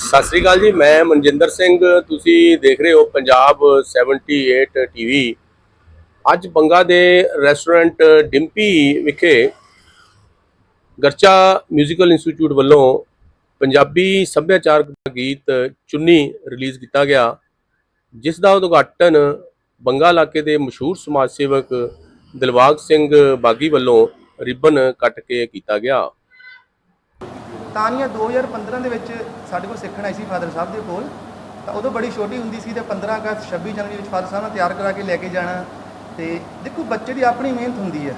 ਸਤਿ ਸ੍ਰੀ ਅਕਾਲ ਜੀ, ਮੈਂ ਮਨਜਿੰਦਰ ਸਿੰਘ, ਤੁਸੀਂ ਦੇਖ ਰਹੇ ਹੋ ਪੰਜਾਬ 78 ਟੀਵੀ ਅੱਜ ਬੰਗਾ ਦੇ ਰੈਸਟੋਰੈਂਟ ਡਿੰਪੀ ਵਿਖੇ ਗਰਚਾ ਮਿਊਜ਼ੀਕਲ ਇੰਸਟੀਚਿਊਟ ਵੱਲੋਂ ਪੰਜਾਬੀ ਸੱਭਿਆਚਾਰਕ ਦਾ ਗੀਤ ਚੁੰਨੀ ਰਿਲੀਜ਼ ਕੀਤਾ ਗਿਆ, ਜਿਸ ਦਾ ਉਦਘਾਟਨ ਬੰਗਾ ਇਲਾਕੇ ਦੇ ਮਸ਼ਹੂਰ ਸਮਾਜ ਸੇਵਕ ਦਿਲਵਾਗ ਸਿੰਘ ਬਾਗੀ ਵੱਲੋਂ ਰਿਬਨ ਕੱਟ ਕੇ ਕੀਤਾ ਗਿਆ। ਤਾਨੀਆਂ 2015 ਦੇ ਵਿੱਚ ਸਾਡੇ ਕੋਲ ਸਿੱਖਣ ਆਈ ਸੀ ਫਾਦਰ ਸਾਹਿਬ ਦੇ ਕੋਲ। ਤਾਂ ਉਦੋਂ ਬੜੀ ਛੋਟੀ ਹੁੰਦੀ ਸੀ ਤੇ 15 ਅਗਸਤ 26 ਜਨਵਰੀ ਵਿੱਚ ਫਾਦਰ ਸਾਹਿਬ ਨਾਲ ਤਿਆਰ ਕਰਾ ਕੇ ਲੈ ਕੇ ਜਾਣਾ। ਤੇ ਦੇਖੋ, ਬੱਚੇ ਦੀ ਆਪਣੀ ਮਿਹਨਤ ਹੁੰਦੀ ਹੈ।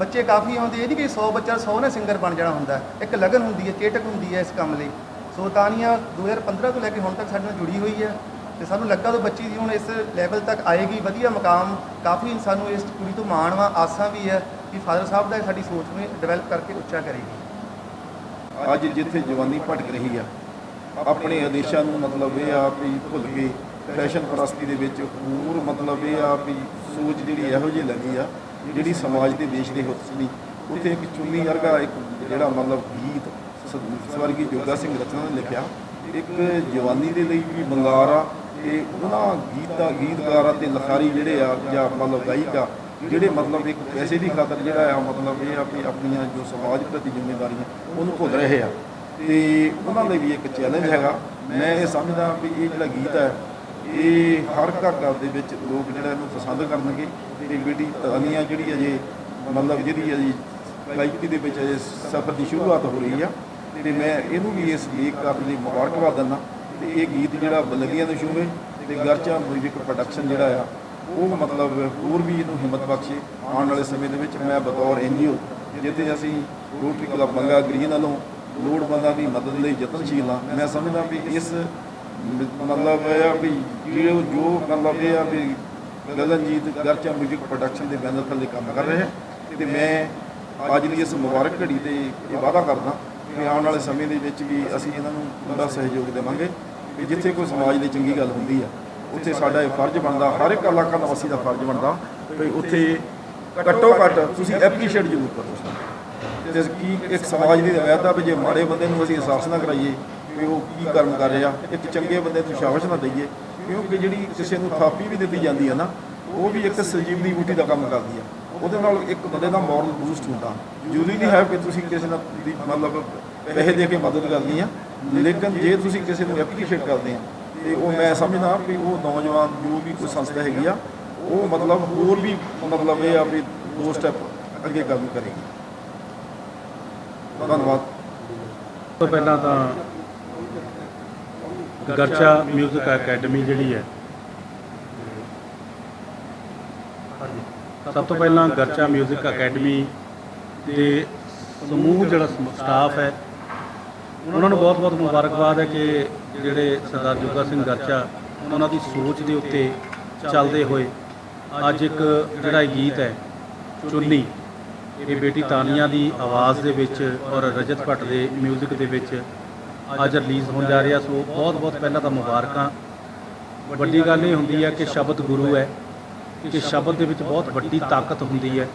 ਬੱਚੇ ਕਾਫੀ ਆਉਂਦੇ, ਇਹ ਨਹੀਂ ਕਿ 100 ਬੱਚਾ 100 ਨਾ ਸਿੰਗਰ ਬਣ ਜਾਣਾ ਹੁੰਦਾ। ਇੱਕ ਲਗਨ ਹੁੰਦੀ ਹੈ ਚੇਟਕ ਹੁੰਦੀ ਹੈ ਇਸ ਕੰਮ ਲਈ। ਸੋ ਤਾਨੀਆਂ 2015 ਤੋਂ ਲੈ ਕੇ ਹੁਣ ਤੱਕ ਸਾਡੇ ਨਾਲ ਜੁੜੀ ਹੋਈ ਹੈ। ਤੇ ਸਾਨੂੰ ਲੱਗਾ ਉਹ ਬੱਚੀ ਦੀ ਹੁਣ ਇਸ ਲੈਵਲ ਤੱਕ ਆਏਗੀ, ਵਧੀਆ ਮਕਾਮ। ਕਾਫੀ ਸਾਨੂੰ ਇਸ ਕੁੜੀ ਤੋਂ ਮਾਣ ਵਾ, ਆਸਾਂ ਵੀ ਹੈ ਕਿ ਫਾਦਰ ਸਾਹਿਬ ਦਾ ਸਾਡੀ ਸੋਚ ਨੂੰ ਡਿਵੈਲਪ ਕਰਕੇ ਉੱਚਾ ਕਰੇਗੀ। ਅੱਜ ਜਿੱਥੇ ਜਵਾਨੀ ਭਟਕ ਰਹੀ ਆ, ਆਪਣੇ ਆਦੇਸ਼ਾਂ ਨੂੰ ਮਤਲਬ ਇਹ ਆ ਵੀ ਭੁੱਲ ਕੇ ਫੈਸ਼ਨ ਪ੍ਰਸਤੀ ਦੇ ਵਿੱਚ ਹੋਰ ਮਤਲਬ ਇਹ ਆ ਵੀ ਸੋਚ ਜਿਹੜੀ ਇਹੋ ਜਿਹੀ ਲੱਗੀ ਆ, ਜਿਹੜੀ ਸਮਾਜ ਦੇ ਦੇਸ਼ ਦੇ ਹਿੱਤ ਲਈ ਉੱਥੇ ਇੱਕ ਚੁੰਨੀ ਵਰਗਾ ਇੱਕ ਜਿਹੜਾ ਮਤਲਬ ਗੀਤ ਸ- ਸਵਰਗੀ ਜੋਗਾ ਸਿੰਘ ਰਚਨਾ ਨੇ ਲਿਖਿਆ। ਇੱਕ ਜਵਾਨੀ ਦੇ ਲਈ ਵੀ ਬੰਗਾਰ ਆ, ਤੇ ਉਹਨਾਂ ਗੀਤਾ, ਗੀਤਕਾਰ ਅਤੇ ਲਖਾਰੀ ਜਿਹੜੇ ਆ ਜਾਂ ਮਤਲਬ ਗਾਇਕ ਆ ਜਿਹੜੇ ਮਤਲਬ ਇੱਕ ਪੈਸੇ ਦੀ ਖਾਤਰ ਜਿਹੜਾ ਆ ਮਤਲਬ ਇਹ ਆ ਵੀ ਆਪਣੀਆਂ ਜੋ ਸਮਾਜ ਪ੍ਰਤੀ ਜ਼ਿੰਮੇਵਾਰੀਆਂ, ਉਹਨੂੰ ਭੁੱਲ ਰਹੇ ਆ। ਤੇ ਉਹਨਾਂ ਲਈ ਵੀ ਇੱਕ ਚੈਲੰਜ ਹੈਗਾ। ਮੈਂ ਇਹ ਸਮਝਦਾ ਵੀ ਇਹ ਜਿਹੜਾ ਗੀਤ ਹੈ, ਇਹ ਹਰ ਘਰ ਘਰ ਦੇ ਵਿੱਚ ਲੋਕ ਜਿਹੜਾ ਇਹਨੂੰ ਪਸੰਦ ਕਰਨਗੇ। ਤੇ ਬੇਟੀ ਤਾਨੀਆਂ ਜਿਹੜੀ ਅਜੇ ਮਤਲਬ ਜਿਹਦੀ ਅਜੇ ਗਾਇਕੀ ਦੇ ਵਿੱਚ ਅਜੇ ਸਫ਼ਰ ਦੀ ਸ਼ੁਰੂਆਤ ਹੋ ਰਹੀ ਆ। ਤੇ ਮੈਂ ਇਹਨੂੰ ਵੀ ਇਸ ਗੀਤਕਾਰ ਲਈ ਮੁਬਾਰਕਬਾਦ ਦਿੰਦਾ। ਤੇ ਇਹ ਗੀਤ ਜਿਹੜਾ ਬਲਦੀਆਂ ਨੂੰ ਛੂਵੇ ਤੇ ਗਰਚਾ ਮਿਊਜ਼ਿਕ ਪ੍ਰੋਡਕਸ਼ਨ ਜਿਹੜਾ ਆ ਉਹ ਮਤਲਬ ਹੋਰ ਵੀ ਇਹਨੂੰ ਹਿੰਮਤ ਬਖਸ਼ੇ ਆਉਣ ਵਾਲੇ ਸਮੇਂ ਦੇ ਵਿੱਚ ਮੈਂ ਬਤੌਰ ਐਨਜੀਓ ਜਿੱਥੇ ਅਸੀਂ ਰੋਟਰੀ ਕਲੱਬ ਬੰਗਾ ਗ੍ਰੀਨ ਵੱਲੋਂ ਲੋੜਵੰਦਾਂ ਦੀ ਮਦਦ ਲਈ ਯਤਨਸ਼ੀਲ ਹਾਂ। ਮੈਂ ਸਮਝਦਾ ਵੀ ਇਸ ਮਤਲਬ ਇਹ ਆ ਵੀ ਜਿਹੜੇ ਜੋ ਮਤਲਬ ਇਹ ਆ ਵੀ ਗਗਨਜੀਤ ਗਰਚਾ ਮਿਊਜ਼ਿਕ ਪ੍ਰੋਡਕਸ਼ਨ ਦੇ ਬੈਨਰ ਥੱਲੇ ਕੰਮ ਕਰ ਰਹੇ ਹੈ ਤੇ ਮੈਂ ਅੱਜ ਦੀ ਇਸ ਮੁਬਾਰਕ ਘੜੀ ਤੇ ਇਹ ਵਾਅਦਾ ਕਰਦਾ ਕਿ ਆਉਣ ਵਾਲੇ ਸਮੇਂ ਦੇ ਵਿੱਚ ਵੀ ਅਸੀਂ ਇਹਨਾਂ ਨੂੰ ਪੂਰਾ ਸਹਿਯੋਗ ਦੇਵਾਂਗੇ ਕਿ ਜਿੱਥੇ ਕੋਈ ਸਮਾਜ ਲਈ ਚੰਗੀ ਗੱਲ ਹੁੰਦੀ ਆ। ਉੱਥੇ ਸਾਡਾ ਇਹ ਫਰਜ਼ ਬਣਦਾ, ਹਰ ਇੱਕ ਇਲਾਕਾ ਨਿਵਾਸੀ ਦਾ ਫਰਜ਼ ਬਣਦਾ ਵੀ ਉੱਥੇ ਘੱਟੋ ਘੱਟ ਤੁਸੀਂ ਐਪਰੀਸ਼ੀਏਟ ਜ਼ਰੂਰ ਕਰੋ ਤੇ ਕੀ ਇੱਕ ਸਮਾਜ ਦੀ ਰਵਾਇਤ ਆ ਵੀ ਜੇ ਮਾੜੇ ਬੰਦੇ ਨੂੰ ਅਸੀਂ ਅਹਿਸਾਸ ਨਾ ਕਰਾਈਏ ਵੀ ਉਹ ਕੀ ਕਰਮ ਕਰ ਰਿਹਾ, ਇੱਕ ਚੰਗੇ ਬੰਦੇ ਨੂੰ ਸ਼ਾਬਾਸ਼ ਨਾ ਦਈਏ, ਕਿਉਂਕਿ ਜਿਹੜੀ ਕਿਸੇ ਨੂੰ ਥਾਪੀ ਵੀ ਦਿੱਤੀ ਜਾਂਦੀ ਹੈ ਨਾ, ਉਹ ਵੀ ਇੱਕ ਸੰਜੀਵਨੀ ਬੂਟੀ ਦਾ ਕੰਮ ਕਰਦੀ ਆ। ਉਹਦੇ ਨਾਲ ਇੱਕ ਬੰਦੇ ਦਾ ਮੋਰਲ ਬੂਸਟ ਹੁੰਦਾ। ਜ਼ਰੂਰੀ ਨਹੀਂ ਹੈ ਕਿ ਤੁਸੀਂ ਕਿਸੇ ਨਾਲ ਮਤਲਬ ਪੈਸੇ ਦੇ ਕੇ ਮਦਦ ਕਰਨੀ ਆ, ਲੇਕਿਨ ਜੇ ਤੁਸੀਂ ਕਿਸੇ ਨੂੰ ਐਪਰੀਸ਼ੀਏਟ ਕਰਦੇ ਆ ਤੇ ਉਹ ਮੈਂ ਸਮਝਦਾ ਵੀ ਉਹ ਨੌਜਵਾਨ ਜੋ ਵੀ ਕੋਈ ਸੰਸਥਾ ਹੈਗੀ ਆ, ਉਹ ਮਤਲਬ ਹੋਰ ਵੀ ਮਤਲਬ ਇਹ ਆ ਵੀ ਦੋ ਸਟੈਪ ਅੱਗੇ ਕੰਮ ਕਰੇਗੀ। ਧੰਨਵਾਦ। ਤੋਂ ਪਹਿਲਾਂ ਤਾਂ ਗਰਚਾ ਮਿਊਜ਼ਿਕ ਅਕੈਡਮੀ ਜਿਹੜੀ ਹੈ। ਸਭ ਤੋਂ ਪਹਿਲਾਂ ਗਰਚਾ ਮਿਊਜ਼ਿਕ ਅਕੈਡਮੀ ਦੇ ਸਮੂਹ ਜਿਹੜਾ ਸਟਾਫ ਹੈ ਉਹਨਾਂ ਨੂੰ ਬਹੁਤ-ਬਹੁਤ ਮੁਬਾਰਕਬਾਦ ਹੈ ਕਿ ਜਿਹੜੇ ਸਰਦਾਰ ਜੋਗਾ ਸਿੰਘ ਗਰਚਾ, ਉਹਨਾਂ ਦੀ ਸੋਚ ਦੇ ਉੱਤੇ ਚੱਲਦੇ ਹੋਏ ਅੱਜ ਇੱਕ ਜਿਹੜਾ ਇਹ ਗੀਤ ਹੈ, ਚੁੰਨੀ। ਇਹ ਬੇਟੀ ਤਾਨੀਆ ਦੀ ਆਵਾਜ਼ ਦੇ ਵਿੱਚ ਔਰ ਰਜਤ ਭੱਟ ਦੇ 뮤직 ਦੇ ਵਿੱਚ ਅੱਜ ਰਿਲੀਜ਼ ਹੋਣ ਜਾ ਰਿਹਾ, ਸੋ ਬਹੁਤ ਬਹੁਤ ਪਹਿਲਾਂ ਤਾਂ ਮੁਬਾਰਕਾਂ। ਵੱਡੀ ਗੱਲ ਇਹ ਹੁੰਦੀ ਹੈ ਕਿ ਸ਼ਬਦ ਗੁਰੂ ਹੈ, ਕਿ ਸ਼ਬਦ ਦੇ ਵਿੱਚ ਬਹੁਤ ਵੱਡੀ ਤਾਕਤ ਹੁੰਦੀ ਹੈ।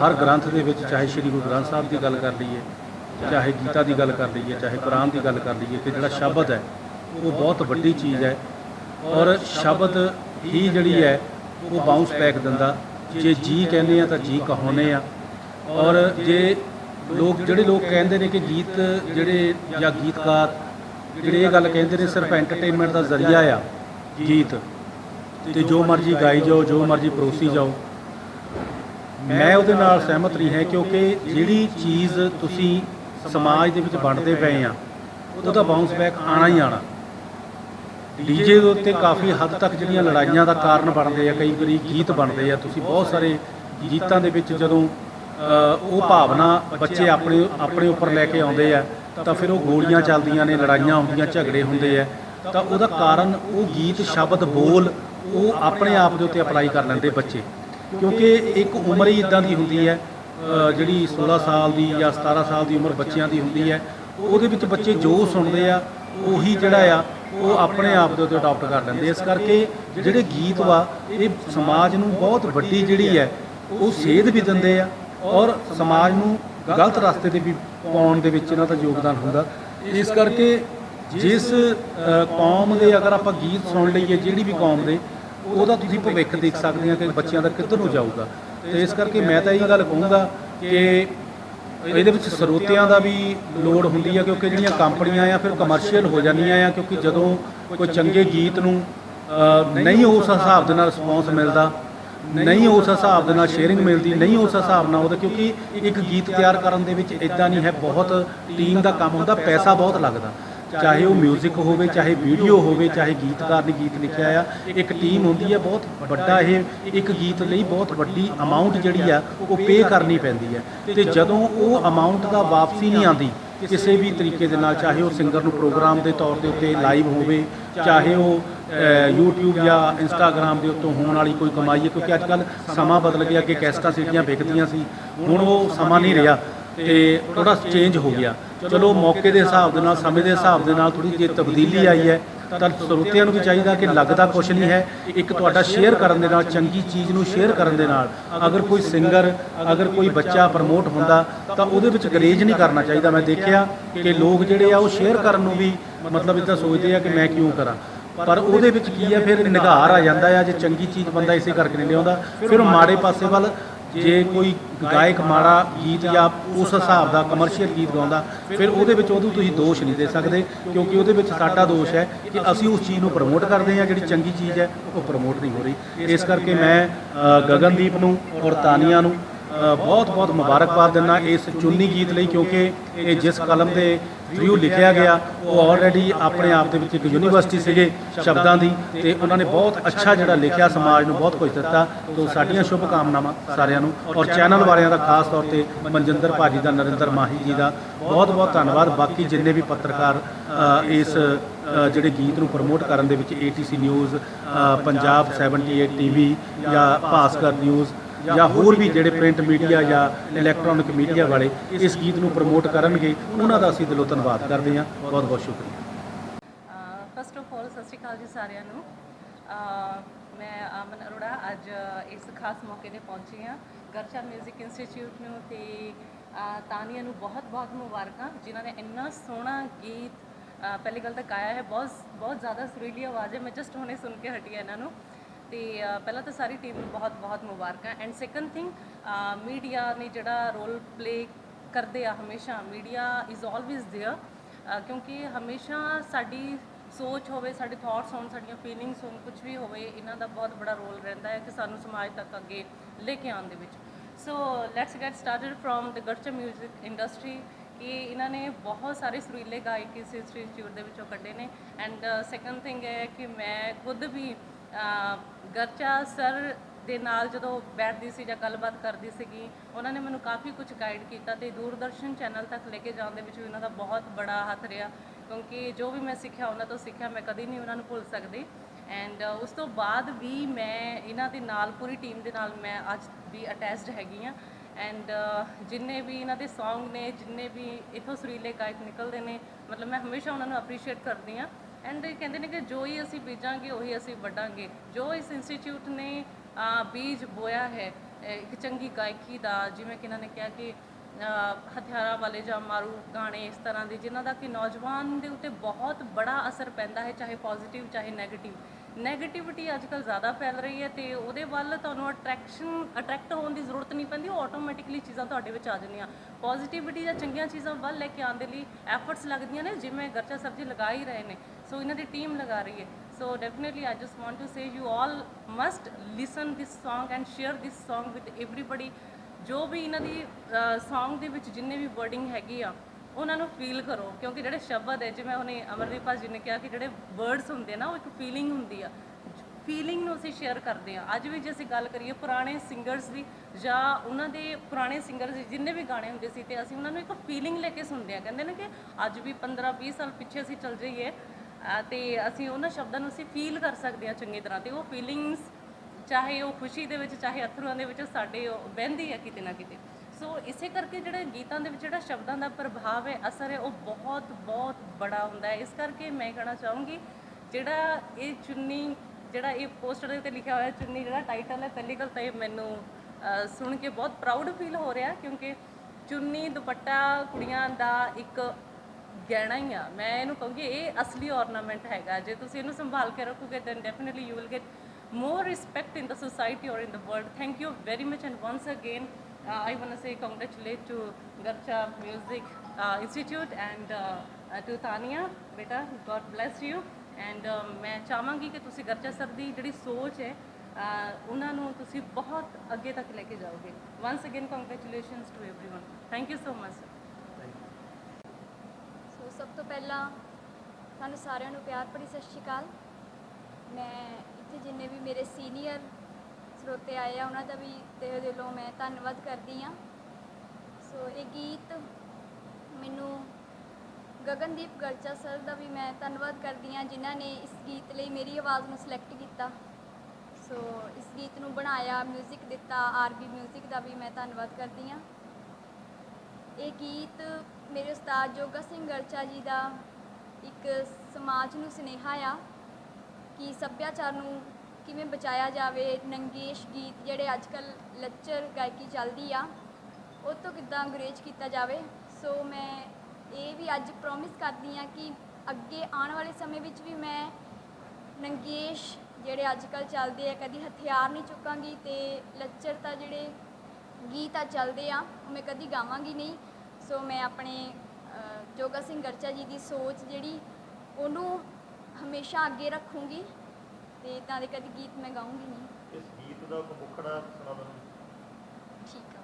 ਹਰ ਗ੍ਰੰਥ ਦੇ ਵਿੱਚ, ਚਾਹੇ ਸ੍ਰੀ ਗੁਰੂ ਗ੍ਰੰਥ ਸਾਹਿਬ ਦੀ ਗੱਲ ਕਰ ਲਈਏ ਚਾਹੇ ਗੀਤਾ ਦੀ ਗੱਲ ਕਰ ਲਈਏ, ਚਾਹੇ ਕੁਰਾਨ ਦੀ ਗੱਲ ਕਰ ਲਈਏ ਕਿ ਜਿਹੜਾ ਸ਼ਬਦ ਹੈ, ਉਹ ਬਹੁਤ ਵੱਡੀ ਚੀਜ਼ ਹੈ। ਔਰ ਸ਼ਬਦ ਹੀ ਜਿਹੜੀ ਹੈ, ਉਹ ਬਾਉਂਸ ਬੈਕ ਦਿੰਦਾ। ਜੇ ਜੀ ਕਹਿੰਦੇ ਆ ਤਾਂ ਜੀ ਕਹਾਉਨੇ ਆ। ਔਰ ਜੇ ਲੋਕ, ਜਿਹੜੇ ਲੋਕ ਕਹਿੰਦੇ ਨੇ ਕਿ ਗੀਤ ਜਿਹੜੇ, ਜਾਂ ਗੀਤਕਾਰ ਜਿਹੜੇ ਇਹ ਗੱਲ ਕਹਿੰਦੇ ਨੇ, ਸਿਰਫ ਐਂਟਰਟੇਨਮੈਂਟ ਦਾ ਜ਼ਰੀਆ ਆ, ਗੀਤ। ਤੇ ਜੋ ਮਰਜ਼ੀ ਗਾਈ ਜਾਓ, ਜੋ ਮਰਜ਼ੀ ਪਰੋਸੀ ਜਾਓ। ਮੈਂ ਉਹਦੇ ਨਾਲ ਸਹਿਮਤ ਨਹੀਂ ਹੈ, ਕਿਉਂਕਿ ਜਿਹੜੀ ਚੀਜ਼ ਤੁਸੀਂ ਸਮਾਜ ਦੇ ਵਿੱਚ ਵੰਡਦੇ ਪਏ ਆ, ਉਹਦਾ ਬਾਉਂਸ ਬੈਕ ਆਣਾ ਹੀ ਆਣਾ। ਡੀਜੇ ਦੇ ਉੱਤੇ ਕਾਫੀ ਹੱਦ ਤੱਕ ਜਿਹੜੀਆਂ ਲੜਾਈਆਂ ਦਾ ਕਾਰਨ ਬਣਦੇ ਆ, ਕਈ ਵਾਰੀ ਗੀਤ ਬਣਦੇ ਆ, ਤੁਸੀਂ ਬਹੁਤ ਸਾਰੇ ਗੀਤਾਂ ਦੇ ਵਿੱਚ ਜਦੋਂ ਉਹ ਭਾਵਨਾ ਬੱਚੇ ਆਪਣੇ ਆਪਣੇ ਉੱਪਰ ਲੈ ਕੇ ਆਉਂਦੇ ਆ, ਤਾਂ ਫਿਰ ਉਹ ਗੋਲੀਆਂ ਚੱਲਦੀਆਂ ਨੇ, ਲੜਾਈਆਂ ਹੁੰਦੀਆਂ, ਝਗੜੇ ਹੁੰਦੇ ਆ, ਤਾਂ ਉਹਦਾ ਕਾਰਨ ਉਹ ਗੀਤ, ਸ਼ਬਦ, ਬੋਲ, ਉਹ ਆਪਣੇ ਆਪ ਦੇ ਉੱਤੇ ਅਪਲਾਈ ਕਰ ਲੈਂਦੇ ਬੱਚੇ। ਕਿਉਂਕਿ ਇੱਕ ਉਮਰ ਹੀ ਇਦਾਂ ਦੀ ਹੁੰਦੀ ਹੈ ਜਿਹੜੀ 16 ਸਾਲ ਦੀ ਜਾਂ 17 ਸਾਲ ਦੀ ਉਮਰ ਬੱਚਿਆਂ ਦੀ ਹੁੰਦੀ ਹੈ, ਉਹਦੇ ਵਿੱਚ ਬੱਚੇ ਜੋ ਸੁਣਦੇ ਆ, ਉਹੀ ਜਿਹੜਾ ਆ, ਉਹ ਆਪਣੇ ਆਪ ਦੇ ਉੱਤੇ ਅਡਾਪਟ ਕਰ ਲੈਂਦੇ ਇਸ ਕਰਕੇ ਜਿਹੜੇ ਗੀਤ ਵਾ, ਇਹ ਸਮਾਜ ਨੂੰ ਬਹੁਤ ਵੱਡੀ ਜਿਹੜੀ ਹੈ, ਉਹ ਸੇਧ ਵੀ ਦਿੰਦੇ ਆ ਔਰ ਸਮਾਜ ਨੂੰ ਗਲਤ ਰਸਤੇ ਤੇ ਵੀ ਪਾਉਣ ਦੇ ਵਿੱਚ ਇਹਨਾਂ ਦਾ ਯੋਗਦਾਨ ਹੁੰਦਾ। ਇਸ ਕਰਕੇ ਜਿਸ ਕੌਮ ਦੇ ਅਗਰ ਆਪਾਂ ਗੀਤ ਸੁਣ ਲਈਏ, ਜਿਹੜੀ ਵੀ ਕੌਮ ਦੇ, ਉਹਦਾ ਤੁਸੀਂ ਭਵਿੱਖ ਦੇਖ ਸਕਦੇ ਆ ਕਿ ਬੱਚਿਆਂ ਦਾ ਕਿੱਧਰ ਨੂੰ ਜਾਊਗਾ। ਤੇ ਇਸ ਕਰਕੇ ਮੈਂ ਤਾਂ ਇਹ ਗੱਲ ਕਹੂੰਗਾ ਕਿ ਇਹਦੇ ਵਿੱਚ ਸਰੋਤਿਆਂ ਦਾ ਵੀ ਲੋੜ ਹੁੰਦੀ ਹੈ ਕਿਉਂਕਿ ਜਿਹੜੀਆਂ ਕੰਪਨੀਆਂ ਆ ਫਿਰ ਕਮਰਸ਼ੀਅਲ ਹੋ ਜਾਂਦੀਆਂ ਆ, ਕਿਉਂਕਿ ਜਦੋਂ ਕੋਈ ਚੰਗੇ ਗੀਤ ਨੂੰ ਨਹੀਂ ਉਸ ਹਿਸਾਬ ਦੇ ਨਾਲ ਰਿਸਪੌਂਸ ਮਿਲਦਾ, ਨਹੀਂ ਉਸ ਹਿਸਾਬ ਦੇ ਨਾਲ ਸ਼ੇਅਰਿੰਗ ਮਿਲਦੀ, ਨਹੀਂ ਉਸ ਹਿਸਾਬ ਨਾਲ ਉਹਦਾ, ਕਿਉਂਕਿ ਇੱਕ ਗੀਤ ਤਿਆਰ ਕਰਨ ਦੇ ਵਿੱਚ ਇਦਾਂ ਨਹੀਂ ਹੈ, ਬਹੁਤ ਟੀਮ ਦਾ ਕੰਮ ਹੁੰਦਾ, ਪੈਸਾ ਬਹੁਤ ਲੱਗਦਾ। ਚਾਹੇ ਉਹ 뮤직 ਹੋਵੇ ਚਾਹੇ ਵੀਡੀਓ ਹੋਵੇ ਚਾਹੇ ਗੀਤਕਾਰ ਨੇ ਗੀਤ ਲਿਖਿਆ ਆ ਇੱਕ ਟੀਮ ਹੁੰਦੀ ਹੈ ਬਹੁਤ ਵੱਡਾ ਇਹ ਇੱਕ ਗੀਤ ਲਈ ਬਹੁਤ ਵੱਡੀ ਅਮਾਉਂਟ ਜਿਹੜੀ ਆ ਉਹ ਪੇ ਕਰਨੀ ਪੈਂਦੀ ਹੈ ਤੇ ਜਦੋਂ ਉਹ ਅਮਾਉਂਟ ਦਾ ਵਾਪਸੀ ਨਹੀਂ ਆਂਦੀ ਕਿਸੇ ਵੀ ਤਰੀਕੇ ਦੇ ਨਾਲ ਚਾਹੇ ਉਹ ਸਿੰਗਰ ਨੂੰ ਪ੍ਰੋਗਰਾਮ ਦੇ ਤੌਰ ਦੇ ਉੱਤੇ ਲਾਈਵ ਹੋਵੇ ਚਾਹੇ ਉਹ ਅ, YouTube ਜਾਂ Instagram ਦੇ ਉੱਤੋਂ ਹੋਣ ਵਾਲੀ ਕੋਈ ਕਮਾਈ ਹੈ ਕਿਉਂਕਿ ਅੱਜ ਕੱਲ ਸਮਾਂ ਬਦਲ ਗਿਆ ਕਿ ਕੈਸਟਾਂ ਸੀਟੀਆਂ ਵਿਕਦੀਆਂ ਸੀ ਹੁਣ ਉਹ ਸਮਾਂ ਨਹੀਂ ਰਿਹਾ। ਤੇ ਥੋੜਾ ਚੇਂਜ ਹੋ ਗਿਆ। ਚਲੋ ਮੌਕੇ ਦੇ ਹਿਸਾਬ ਦੇ ਨਾਲ, ਸਮੇਂ ਦੇ ਹਿਸਾਬ ਦੇ ਨਾਲ ਥੋੜੀ ਜਿਹੀ ਤਬਦੀਲੀ ਆਈ ਹੈ, ਤਾਂ ਸਰੋਤਿਆਂ ਨੂੰ ਵੀ ਚਾਹੀਦਾ ਕਿ ਲੱਗਦਾ ਕੁਛ ਨਹੀਂ ਹੈ। ਇੱਕ ਤੁਹਾਡਾ ਸ਼ੇਅਰ ਕਰਨ ਦੇ ਨਾਲ, ਚੰਗੀ ਚੀਜ਼ ਨੂੰ ਸ਼ੇਅਰ ਕਰਨ ਦੇ ਨਾਲ, ਅਗਰ ਕੋਈ ਸਿੰਗਰ ਅਗਰ ਕੋਈ ਬੱਚਾ ਪ੍ਰਮੋਟ ਹੁੰਦਾ, ਤਾਂ ਉਹਦੇ ਵਿੱਚ ਗਰੇਜ ਨਹੀਂ ਕਰਨਾ ਚਾਹੀਦਾ। ਮੈਂ ਦੇਖਿਆ ਕਿ ਲੋਕ ਜਿਹੜੇ ਆ, ਉਹ ਸ਼ੇਅਰ ਕਰਨ ਨੂੰ ਵੀ ਮਤਲਬ ਇਦਾਂ ਸੋਚਦੇ ਆ ਕਿ ਮੈਂ ਕਿਉਂ ਕਰਾਂ। ਪਰ ਉਹਦੇ ਵਿੱਚ ਕੀ ਹੈ, ਫਿਰ ਨਿਗਾਰ ਆ ਜਾਂਦਾ ਆ, ਜੇ ਚੰਗੀ ਚੀਜ਼ ਬੰਦਾ ਇਸੇ ਕਰਕੇ ਨਹੀਂ ਲਿਆਉਂਦਾ, ਫਿਰ ਮਾੜੇ ਪਾਸੇ ਵੱਲ ਜੇ ਕੋਈ ਗਾਇਕ ਮਾੜਾ ਗੀਤ ਜਾਂ ਉਸ ਹਿਸਾਬ ਦਾ ਕਮਰਸ਼ੀਅਲ ਗੀਤ ਗਾਉਂਦਾ, ਫਿਰ ਉਹਦੇ ਵਿੱਚ ਉਹਨੂੰ ਤੁਸੀਂ ਦੋਸ਼ ਨਹੀਂ ਦੇ ਸਕਦੇ, ਕਿਉਂਕਿ ਉਹਦੇ ਵਿੱਚ ਸਾਡਾ ਦੋਸ਼ ਹੈ ਕਿ ਅਸੀਂ ਉਸ ਚੀਜ਼ ਨੂੰ ਪ੍ਰਮੋਟ ਕਰਦੇ ਹਾਂ, ਜਿਹੜੀ ਚੰਗੀ ਚੀਜ਼ ਹੈ, ਉਹ ਪ੍ਰਮੋਟ ਨਹੀਂ ਹੋ ਰਹੀ। ਇਸ ਕਰਕੇ ਮੈਂ ਗਗਨਦੀਪ ਨੂੰ ਔਰ ਤਾਨੀਆ ਨੂੰ ਬਹੁਤ ਬਹੁਤ ਮੁਬਾਰਕਬਾਦ ਦਿੰਦਾ ਇਸ ਚੁੰਨੀ ਗੀਤ ਲਈ ਕਿਉਂਕਿ ਇਹ ਜਿਸ ਕਲਮ ਦੇ ਥਰੂ ਲਿਖਿਆ ਗਿਆ ਉਹ ਆਲਰੇਡੀ ਆਪਣੇ ਆਪ ਦੇ ਵਿੱਚ ਇੱਕ ਯੂਨੀਵਰਸਿਟੀ ਸੀਗੇ ਸ਼ਬਦਾਂ ਦੀ ਤੇ ਉਹਨਾਂ ਨੇ ਬਹੁਤ ਅੱਛਾ ਜਿਹੜਾ ਲਿਖਿਆ ਸਮਾਜ ਨੂੰ ਬਹੁਤ ਕੁਝ ਦਿੱਤਾ। ਤੋਂ ਸਾਡੀਆਂ ਸ਼ੁਭ ਕਾਮਨਾਵਾਂ ਸਾਰਿਆਂ ਨੂੰ। ਔਰ ਚੈਨਲ ਵਾਲਿਆਂ ਦਾ ਖਾਸ ਤੌਰ ਤੇ ਮਨਜਿੰਦਰ ਭਾਜੀ ਦਾ ਨਰਿੰਦਰ ਮਾਹੀ ਜੀ ਦਾ ਬਹੁਤ ਬਹੁਤ ਧੰਨਵਾਦ। ਬਾਕੀ ਜਿੰਨੇ ਵੀ ਪੱਤਰਕਾਰ ਇਸ ਜਿਹੜੇ ਗੀਤ ਨੂੰ ਪ੍ਰਮੋਟ ਕਰਨ ਦੇ ਵਿੱਚ ATC ਨਿਊਜ਼ ਅ, ਪੰਜਾਬ 78 ਟੀਵੀ ਜਾਂ ਭਾਸਕਰ ਨਿਊਜ਼ ਜਾਂ ਹੋਰ ਵੀ ਜਿਹੜੇ ਪ੍ਰਿੰਟ ਮੀਡੀਆ ਜਾਂ ਇਲੈਕਟ੍ਰੋਨਿਕ ਮੀਡੀਆ ਵਾਲੇ ਇਸ ਗੀਤ ਨੂੰ ਪ੍ਰਮੋਟ ਕਰਨਗੇ, ਉਹਨਾਂ ਦਾ ਅਸੀਂ ਦਿਲੋਂ ਧੰਨਵਾਦ ਕਰਦੇ ਹਾਂ। ਬਹੁਤ ਬਹੁਤ ਸ਼ੁਕਰੀਆ ਫਸਟ ਆਫ ਆਲ ਸਤਿ ਸ਼੍ਰੀ ਅਕਾਲ ਜੀ ਸਾਰਿਆਂ ਨੂੰ। ਮੈਂ ਅਮਨ ਅਰੋੜਾ ਅੱਜ ਇਸ ਖਾਸ ਮੌਕੇ ਤੇ ਪਹੁੰਚੀ ਹਾਂ। ਗਰਚਾ 뮤직 ਇੰਸਟੀਚਿਊਟ ਨੂੰ ਤੇ ਤਾਨੀਆ ਨੂੰ ਬਹੁਤ-ਬਹੁਤ ਮੁਬਾਰਕਾਂ, ਜਿਨ੍ਹਾਂ ਨੇ ਇੰਨਾ ਸੋਹਣਾ ਗੀਤ ਪਹਿਲੀ ਗੱਲ ਤਾਂ ਗਾਇਆ ਹੈ। ਬਹੁਤ ਬਹੁਤ ਜ਼ਿਆਦਾ ਸੁਰੀਲੀ ਆਵਾਜ਼ ਹੈ। ਮੈਂ ਜਸਟ ਹੁਣੇ ਸੁਣ ਕੇ ਹਟੀ ਹਾਂ ਇਹਨਾਂ ਨੂੰ। ਤੇ ਅਹ ਪਹਿਲਾਂ ਤਾਂ ਸਾਰੀ ਟੀਮ ਨੂੰ ਬਹੁਤ-ਬਹੁਤ ਮੁਬਾਰਕਾਂ ਐਂਡ ਸੈਕੰਡ ਥਿੰਗ ਮੀਡੀਆ ਨੇ ਜਿਹੜਾ ਰੋਲ ਪਲੇ ਕਰਦੇ ਆ ਹਮੇਸ਼ਾ ਮੀਡੀਆ ਇਜ਼ ਆਲਵੇਜ਼ देयर ਕਿਉਂਕਿ ਹਮੇਸ਼ਾ ਸਾਡੀ ਸੋਚ ਹੋਵੇ ਸਾਡੇ ਥਾਟਸ ਹੋਣ ਸਾਡੀਆਂ ਫੀਲਿੰਗਸ ਹੋਣ ਕੁਝ ਵੀ ਹੋਵੇ ਇਹਨਾਂ ਦਾ ਬਹੁਤ ਬੜਾ ਰੋਲ ਰਹਿੰਦਾ ਹੈ ਕਿ ਸਾਨੂੰ ਸਮਾਜ ਤੱਕ ਅੱਗੇ ਲੈ ਕੇ ਆਉਣ ਦੇ ਵਿੱਚ so let's get started from the Garcha 뮤직 industry ਕਿ ਇਹਨਾਂ ਨੇ ਬਹੁਤ ਸਾਰੇ ਸੁਰੀਲੇ ਗਾਇਕ ਇਸ ਇੰਸਟੀਚਿਊਟ ਦੇ ਵਿੱਚੋਂ ਕੱਢੇ ਨੇ ਐਂਡ ਸੈਕੰਡ ਥਿੰਗ ਹੈ ਕਿ ਮੈਂ ਖੁਦ ਵੀ ਅਹ, ਗਰਚਾ ਸਰ ਦੇ ਨਾਲ ਜਦੋਂ ਬੈਠਦੀ ਸੀ ਜਾਂ ਗੱਲਬਾਤ ਕਰਦੀ ਸੀਗੀ, ਉਹਨਾਂ ਨੇ ਮੈਨੂੰ ਕਾਫੀ ਕੁਝ ਗਾਈਡ ਕੀਤਾ ਤੇ ਦੂਰਦਰਸ਼ਨ ਚੈਨਲ ਤੱਕ ਲੈ ਕੇ ਜਾਣ ਦੇ ਵਿੱਚ ਵੀ ਉਹਨਾਂ ਦਾ ਬਹੁਤ ਬੜਾ ਹੱਥ ਰਿਹਾ, ਕਿਉਂਕਿ ਜੋ ਵੀ ਮੈਂ ਸਿੱਖਿਆ, ਉਹਨਾਂ ਤੋਂ ਸਿੱਖਿਆ ਮੈਂ ਕਦੀ ਨਹੀਂ ਉਹਨਾਂ ਨੂੰ ਭੁੱਲ ਸਕਦੀ। ਐਂਡ ਉਸ ਤੋਂ ਬਾਅਦ ਵੀ ਮੈਂ ਇਹਨਾਂ ਦੇ ਨਾਲ, ਪੂਰੀ ਟੀਮ ਦੇ ਨਾਲ ਮੈਂ ਅੱਜ ਵੀ ਅਟੈਚਡ ਹੈਗੀ ਆ ਐਂਡ ਜਿੰਨੇ ਵੀ ਇਹਨਾਂ ਦੇ ਸੌਂਗ ਨੇ, ਜਿੰਨੇ ਵੀ ਇਥੋਂ ਸੁਰੀਲੇ ਗਾਇਕ ਨਿਕਲਦੇ ਨੇ, ਮਤਲਬ ਮੈਂ ਹਮੇਸ਼ਾ ਉਹਨਾਂ ਨੂੰ ਅਪਰੀਸ਼ੀਏਟ ਕਰਦੀ ਆ ਐਂਡ ਕਹਿੰਦੇ ਨੇ ਕਿ ਜੋ ਹੀ ਅਸੀਂ ਬੀਜਾਂਗੇ, ਉਹੀ ਅਸੀਂ ਵੱਢਾਂਗੇ। ਜੋ ਇਸ ਇੰਸਟੀਚਿਊਟ ਨੇ ਬੀਜ ਬੋਇਆ ਹੈ ਇੱਕ ਚੰਗੀ ਗਾਇਕੀ ਦਾ, ਜਿਵੇਂ ਕਿ ਇਹਨਾਂ ਨੇ ਕਿਹਾ ਕਿ ਹਥਿਆਰਾਂ ਵਾਲੇ ਜਾਂ ਮਾਰੂ ਗਾਣੇ ਇਸ ਤਰ੍ਹਾਂ ਦੇ, ਜਿਨ੍ਹਾਂ ਦਾ ਕਿ ਨੌਜਵਾਨ ਦੇ ਉੱਤੇ ਬਹੁਤ ਬੜਾ ਅਸਰ ਪੈਂਦਾ ਹੈ, ਚਾਹੇ ਪੋਜ਼ਿਟਿਵ ਚਾਹੇ ਨੈਗੇਟਿਵ ਨੈਗੇਟਿਵਿਟੀ ਅੱਜਕੱਲ ਜ਼ਿਆਦਾ ਫੈਲ ਰਹੀ ਹੈ ਤੇ ਉਹਦੇ ਵੱਲ ਤੁਹਾਨੂੰ ਅਟਰੈਕਸ਼ਨ ਅਟਰੈਕਟ ਹੋਣ ਦੀ ਜ਼ਰੂਰਤ ਨਹੀਂ ਪੈਂਦੀ, ਉਹ ਆਟੋਮੈਟਿਕਲੀ ਚੀਜ਼ਾਂ ਤੁਹਾਡੇ ਵਿੱਚ ਆ ਜਾਂਦੀਆਂ। ਪੋਜ਼ਿਟਿਵਿਟੀ ਜਾਂ ਚੰਗੀਆਂ ਚੀਜ਼ਾਂ ਵੱਲ ਲੈ ਕੇ ਆਉਣ ਦੇ ਲਈ ਐਫਰਟਸ ਲੱਗਦੀਆਂ ਨੇ, ਜਿਵੇਂ ਗਰਚਾ ਸਰ ਲਗਾ ਹੀ ਰਹੇ ਨੇ। ਸੋ ਇਹਨਾਂ ਦੀ ਟੀਮ ਲਗਾ ਰਹੀ ਹੈ। So definitely I just want to say you all must listen this Song and share this Song with everybody. ਜੋ ਵੀ ਇਹਨਾਂ ਦੀ ਸੌਂਗ ਦੇ ਵਿੱਚ ਜਿੰਨੇ ਵੀ ਵਰਡਿੰਗ ਹੈਗੀ ਆ, ਉਹਨਾਂ ਨੂੰ ਫੀਲ ਕਰੋ। ਕਿਉਂਕਿ ਜਿਹੜੇ ਸ਼ਬਦ ਹੈ, ਜਿਵੇਂ ਉਹਨੇ ਅਮਰਦੀਪਾ ਜੀ ਨੇ ਕਿਹਾ ਕਿ ਜਿਹੜੇ ਵਰਡਸ ਹੁੰਦੇ ਨਾ, ਉਹ ਇੱਕ ਫੀਲਿੰਗ ਹੁੰਦੀ ਆ। ਫੀਲਿੰਗ ਨੂੰ ਅਸੀਂ ਸ਼ੇਅਰ ਕਰਦੇ ਹਾਂ। ਅੱਜ ਵੀ ਜੇ ਅਸੀਂ ਗੱਲ ਕਰੀਏ ਪੁਰਾਣੇ ਸਿੰਗਰਸ ਦੀ ਜਾਂ ਉਹਨਾਂ ਦੇ ਪੁਰਾਣੇ ਸਿੰਗਰਸ ਜਿੰਨੇ ਵੀ ਗਾਣੇ ਹੁੰਦੇ ਸੀ ਤੇ ਅਸੀਂ ਉਹਨਾਂ ਨੂੰ ਇੱਕ ਫੀਲਿੰਗ ਲੈ ਕੇ ਸੁਣਦੇ ਆ ਕਹਿੰਦੇ ਨੇ ਕਿ ਅੱਜ ਵੀ 15 20 ਸਾਲ ਪਿੱਛੇ ਅਸੀਂ ਚੱਲ ਜਾਈਏ, ਅਹ ਤੇ ਅਸੀਂ ਉਹਨਾਂ ਸ਼ਬਦਾਂ ਨੂੰ ਅਸੀਂ ਫੀਲ ਕਰ ਸਕਦੇ ਆ ਚੰਗੀ ਤਰ੍ਹਾਂ ਤੇ ਉਹ ਫੀਲਿੰਗਸ ਚਾਹੇ ਉਹ ਖੁਸ਼ੀ ਦੇ ਵਿੱਚ, ਚਾਹੇ ਅਥਰੂਆਂ ਦੇ ਵਿੱਚ ਸਾਡੇ ਉਹ ਬਹਿੰਦੀ ਹੈ ਕਿਤੇ ਨਾ ਕਿਤੇ। ਸੋ ਇਸੇ ਕਰਕੇ ਜਿਹੜੇ ਗੀਤਾਂ ਦੇ ਵਿੱਚ ਜਿਹੜਾ ਸ਼ਬਦਾਂ ਦਾ ਪ੍ਰਭਾਵ ਹੈ, ਅਸਰ ਹੈ, ਉਹ ਬਹੁਤ ਬਹੁਤ ਬੜਾ ਹੁੰਦਾ ਹੈ। ਇਸ ਕਰਕੇ ਮੈਂ ਕਹਿਣਾ ਚਾਹੂੰਗੀ, ਜਿਹੜਾ ਇਹ ਚੁੰਨੀ ਜਿਹੜਾ ਇਹ ਪੋਸਟਰ ਦੇ ਉੱਤੇ ਲਿਖਿਆ ਹੋਇਆ ਚੁੰਨੀ ਜਿਹੜਾ ਟਾਈਟਲ ਹੈ ਪਹਿਲੀ ਗੱਲ ਤਾਂ ਇਹ ਮੈਨੂੰ ਅਹ, ਸੁਣ ਕੇ ਬਹੁਤ ਪ੍ਰਾਊਡ ਫੀਲ ਹੋ ਰਿਹਾ ਕਿਉਂਕਿ ਚੁੰਨੀ ਦੁਪੱਟਾ ਕੁੜੀਆਂ ਦਾ ਇੱਕ ਗਹਿਣਾ ਹੀ ਆ ਮੈਂ ਇਹਨੂੰ ਕਹੂੰਗੀ ਇਹ ਅਸਲੀ ornament ਹੈਗਾ ਜੇ ਤੁਸੀਂ ਇਹਨੂੰ ਸੰਭਾਲ ਕੇ ਰੱਖੋਗੇ then definitely you will get more respect in the society or in the world thank you very much and once again uh, I want to say congratulate to Garcha Music uh, Institute and uh, uh, to Tania beta God bless you and uh, ਮੈਂ ਚਾਹਾਂਗੀ ਕਿ ਤੁਸੀਂ Garcha sir ਦੀ ਜਿਹੜੀ ਸੋਚ ਹੈ ਉਹਨਾਂ ਨੂੰ ਤੁਸੀਂ ਬਹੁਤ ਅੱਗੇ ਤੱਕ ਲੈ ਕੇ ਜਾਓਗੇ। Once again congratulations to everyone. Thank you so much sir. ਸੋ ਸਭ ਤੋਂ ਪਹਿਲਾਂ ਤੁਹਾਨੂੰ ਸਾਰਿਆਂ ਨੂੰ ਪਿਆਰ ਭਰੀ ਸਤਿ ਸ਼੍ਰੀ ਅਕਾਲ। ਮੈਂ ਇੱਥੇ ਜਿੰਨੇ ਵੀ ਮੇਰੇ ਸੀਨੀਅਰ ਸਰੋਤੇ ਆਏ ਆ ਉਹਨਾਂ ਦਾ ਵੀ ਤਹਿ ਦਿਲੋਂ ਮੈਂ ਧੰਨਵਾਦ ਕਰਦੀ ਆ ਸੋ ਇਹ ਗੀਤ ਗਗਨਦੀਪ ਗਰਚਾ ਸਰ ਦਾ ਵੀ ਮੈਂ ਧੰਨਵਾਦ ਕਰਦੀ ਆ ਜਿਨ੍ਹਾਂ ਨੇ ਇਸ ਗੀਤ ਲਈ ਮੇਰੀ ਆਵਾਜ਼ ਨੂੰ ਸਿਲੈਕਟ ਕੀਤਾ ਸੋ ਇਸ ਗੀਤ ਨੂੰ ਬਣਾਇਆ 뮤직 ਦਿੱਤਾ ਆਰਬੀ 뮤직 ਦਾ ਵੀ ਮੈਂ ਧੰਨਵਾਦ ਕਰਦੀ ਆ ਇਹ ਗੀਤ ਮੇਰੇ ਉਸਤਾਦ ਜੋਗਾ ਸਿੰਘ ਗਰਚਾ ਜੀ ਦਾ ਇੱਕ ਸਮਾਜ ਨੂੰ ਸੁਨੇਹਾ ਆ ਕਿ ਸੱਭਿਆਚਾਰ ਨੂੰ ਕਿਵੇਂ ਬਚਾਇਆ ਜਾਵੇ ਨੰਗੇਸ਼ ਗੀਤ ਜਿਹੜੇ ਅੱਜ ਕੱਲ ਲੱਚਰ ਗਾਇਕੀ ਚੱਲਦੀ ਆ ਉਹ ਤੋਂ ਕਿੱਦਾਂ ਗੁਰੇਜ਼ ਕੀਤਾ ਜਾਵੇ ਸੋ ਮੈਂ ਇਹ ਵੀ ਅੱਜ ਪ੍ਰੋਮਿਸ ਕਰਦੀ ਆ ਕਿ ਅੱਗੇ ਆਉਣ ਵਾਲੇ ਸਮੇਂ ਵਿੱਚ ਵੀ ਮੈਂ ਨੰਗੇਸ਼ ਜਿਹੜੇ ਅੱਜ ਕੱਲ ਚੱਲਦੇ ਆ ਕਦੀ ਹਥਿਆਰ ਨਹੀਂ ਚੁੱਕਾਂਗੀ ਤੇ ਲੱਚਰਤਾ ਜਿਹੜੇ ਗੀਤ ਆ ਚੱਲਦੇ ਆ ਉਹ ਮੈਂ ਕਦੀ ਗਾਵਾਂਗੀ ਨਹੀਂ। ਸੋ ਮੈਂ ਆਪਣੇ ਜੋਗਾ ਸਿੰਘ ਗਰਚਾ ਜੀ ਦੀ ਸੋਚ ਜਿਹੜੀ ਉਹਨੂੰ ਹਮੇਸ਼ਾ ਅੱਗੇ ਰੱਖੂੰਗੀ ਤੇ ਇਦਾਂ ਦੇ ਕਦੀ ਗੀਤ ਮੈਂ ਗਾਉਂਗੀ ਨਹੀਂ। ਇਸ ਗੀਤ ਦਾ ਮੁਖੜਾ ਸੁਣਾ ਦੋ ਠੀਕ ਆ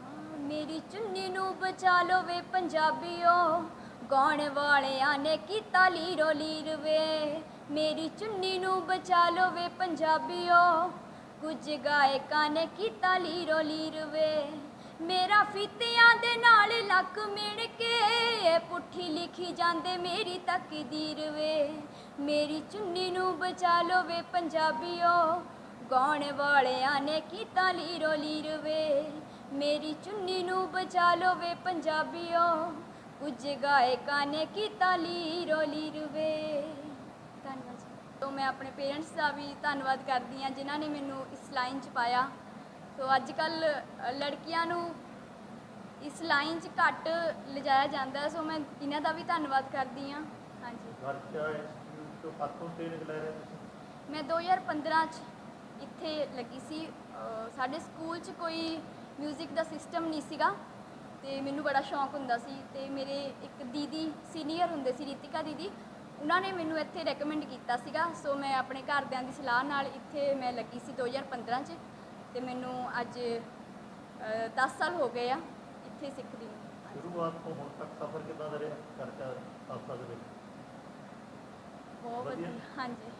ਹਾਂ, ਮੇਰੀ ਚੁੰਨੀ ਨੂੰ ਬਚਾ ਲੋ ਵੇ ਪੰਜਾਬੀਓ। ਗਾਉਣ ਵਾਲਿਆਂ ਨੇ ਕੀਤਾ ਲੀਰੋ ਲੀਰ ਵੇ ਮੇਰੀ ਚੁੰਨੀ ਨੂੰ ਬਚਾ ਲੋ ਵੇ ਪੰਜਾਬੀਓ। ਕੁਝ ਗਾਇਕਾਂ ਨੇ ਕੀਤਾ ਲੀਰੋ ਲੀਰ ਵੇ ਮੇਰਾ ਫੀਤਿਆਂ ਦੇ ਨਾਲ ਲੱਕ ਮਿਣ ਕੇ ਪੁੱਠੀ ਲਿਖੀ ਜਾਂਦੇ ਮੇਰੀ ਤਕਦੀਰ ਵੇ ਮੇਰੀ ਚੁੰਨੀ ਨੂੰ ਬਚਾ ਲੋ ਵੇ ਪੰਜਾਬੀਓ। ਗਾਉਣ ਵਾਲਿਆਂ ਨੇ ਕੀਤਾ ਲੀਰੋ ਲੀਰ ਵੇ ਮੇਰੀ ਚੁੰਨੀ ਨੂੰ ਬਚਾ ਲੋ ਵੇ ਪੰਜਾਬੀਓ। ਕੁਝ ਗਾਇਕਾਂ ਨੇ ਕੀਤਾ ਲੀਰੋ ਲੀਰ ਵੇ। ਧੰਨਵਾਦ ਜੀ। ਤੋਂ ਮੈਂ ਆਪਣੇ ਪੇਰੈਂਟਸ ਦਾ ਵੀ ਧੰਨਵਾਦ ਕਰਦੀ ਹਾਂ ਜਿਨ੍ਹਾਂ ਨੇ ਮੈਨੂੰ ਇਸ ਲਾਈਨ 'ਚ ਪਾਇਆ। ਸੋ ਅੱਜ ਕੱਲ ਲੜਕੀਆਂ ਨੂੰ ਇਸ ਲਾਈਨ 'ਚ ਘੱਟ ਲਿਜਾਇਆ ਜਾਂਦਾ ਹੈ, ਸੋ ਮੈਂ ਇਹਨਾਂ ਦਾ ਵੀ ਧੰਨਵਾਦ ਕਰਦੀ ਹਾਂ। ਹਾਂਜੀ। ਖਰਚਾ ਇੰਸਟੀਚਿਊਟ ਤੋਂ ਪਾਤੋਂ ਤੇ ਨਿਕਲਿਆ ਰਿਹਾ ਤੁਸੀਂ? ਮੈਂ 2015 ਚ ਇੱਥੇ ਲੱਗੀ ਸੀ। ਅਹ ਸਾਡੇ ਸਕੂਲ 'ਚ ਕੋਈ ਮਿਊਜ਼ਿਕ ਦਾ ਸਿਸਟਮ ਨਹੀਂ ਸੀਗਾ ਤੇ ਮੈਨੂੰ ਬੜਾ ਸ਼ੌਂਕ ਹੁੰਦਾ ਸੀ ਤੇ ਮੇਰੇ ਇੱਕ ਦੀਦੀ ਸੀਨੀਅਰ ਹੁੰਦੇ ਸੀ ਰੀਤਿਕਾ ਦੀਦੀ ਉਹਨਾਂ ਨੇ ਮੈਨੂੰ ਇੱਥੇ ਰეკਮੈਂਡ ਕੀਤਾ ਸੀਗਾ। ਸੋ ਮੈਂ ਆਪਣੇ ਘਰਦਿਆਂ ਦੀ ਸਲਾਹ ਨਾਲ ਇੱਥੇ ਮੈਂ ਲੱਗੀ ਸੀ 2015 ਚ ਤੇ ਮੈਨੂੰ ਅੱਜ ਅ, 10 ਸਾਲ ਹੋ ਗਏ ਆ ਇੱਥੇ ਸਿੱਖਦੀ ਨੂੰ। ਸ਼ੁਰੂਆਤ ਤੋਂ ਹੁਣ ਤੱਕ ਸਫ਼ਰ ਕਿੱਦਾਂ ਦਾ ਰਿਹਾ? ਚਰਚਾ ਦੇ ਵਿੱਚ? ਬਹੁਤ ਵਧੀਆ। ਹਾਂਜੀ।